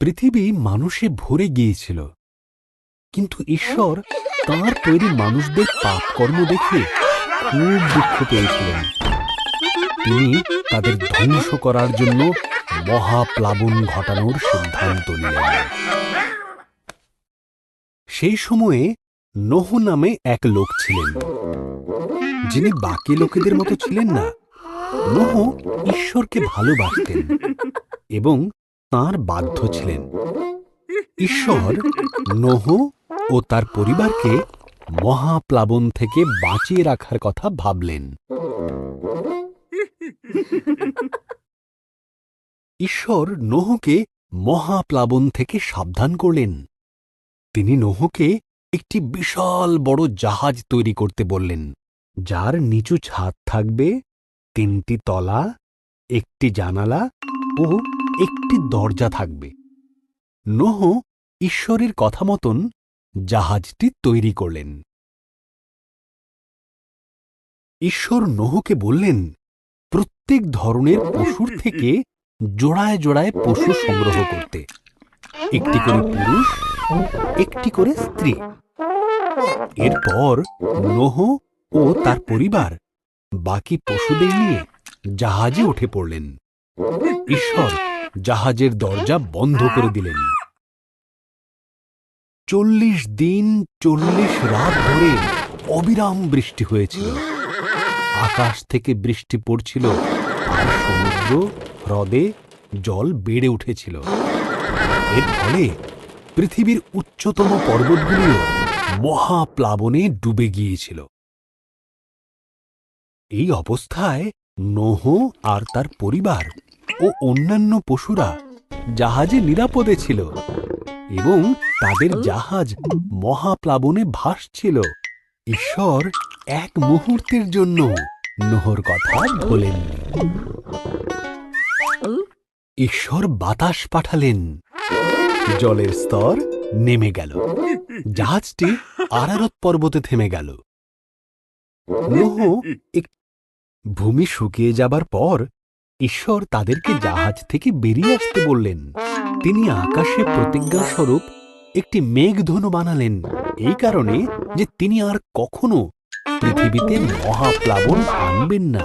পৃথিবী মানুষে ভরে গিয়েছিল। কিন্তু ঈশ্বর তাঁর তৈরি মানুষদের পাপকর্ম দেখে খুব দুঃখ পেয়েছিলেন। তিনি তাদের ধ্বংস করার জন্য মহাপ্লাবন ঘটানোর সিদ্ধান্ত নিলেন। সেই সময়ে নহু নামে এক লোক ছিলেন। যিনি বাকি লোকেদের মতো ছিলেন না। নহু ঈশ্বরকে ভালোবাসতেন এবং তার বাধ্য ছিলেন। ঈশ্বর, নহু ও তার পরিবারকে মহাপ্লাবন থেকে বাঁচিয়ে রাখার কথা ভাবলেন। ঈশ্বর নহুকে মহাপ্লাবন থেকে সাবধান করলেন। তিনি নহুকে একটি বিশাল বড় জাহাজ তৈরি করতে বললেন, যার নিচু ছাদ থাকবে, তিনটি তলা, একটি জানালা ও একটি দরজা থাকবে। নোহ ঈশ্বরের কথা মতন জাহাজটি তৈরি করলেন। ঈশ্বর নোহকে বললেন, প্রত্যেক ধরনের পশুর থেকে জোড়ায় জোড়ায় পশু সংগ্রহ করতে। একটি করে পুরুষ, একটি করে স্ত্রী। এরপর নোহ ও তার পরিবার বাকি পশুদের নিয়ে জাহাজে উঠে পড়লেন। ঈশ্বর জাহাজের দরজা বন্ধ করে দিলেন। চল্লিশ দিন, চল্লিশ রাত ধরে অবিরাম বৃষ্টি হয়েছিল। আকাশ থেকে বৃষ্টি পড়ছিল, আর সমুদ্র, হ্রদে জল বেড়ে উঠেছিল। এর ফলে পৃথিবীর উচ্চতম পর্বতগুলিও মহাপ্লাবনে ডুবে গিয়েছিল। এই অবস্থায় নোহ আর তার পরিবার ও অন্যান্য পশুরা জাহাজে নিরাপদে ছিল এবং তাদের জাহাজ মহাপ্লাবনে ভাসছিল। ঈশ্বর এক মুহূর্তের জন্য নোহর কথা ভোলেননি। ঈশ্বর বাতাস পাঠালেন। জলের স্তর নেমে গেল। জাহাজটি আরারত পর্বতে থেমে গেল। নোহ ভূমি শুকিয়ে যাবার পর ঈশ্বর তাদেরকে জাহাজ থেকে বেরিয়ে আসতে বললেন। তিনি আকাশে প্রতিজ্ঞাস্বরূপ একটি মেঘধনু বানালেন, এই কারণে যে তিনি আর কখনো পৃথিবীতে মহাপ্লাবন আনবেন না।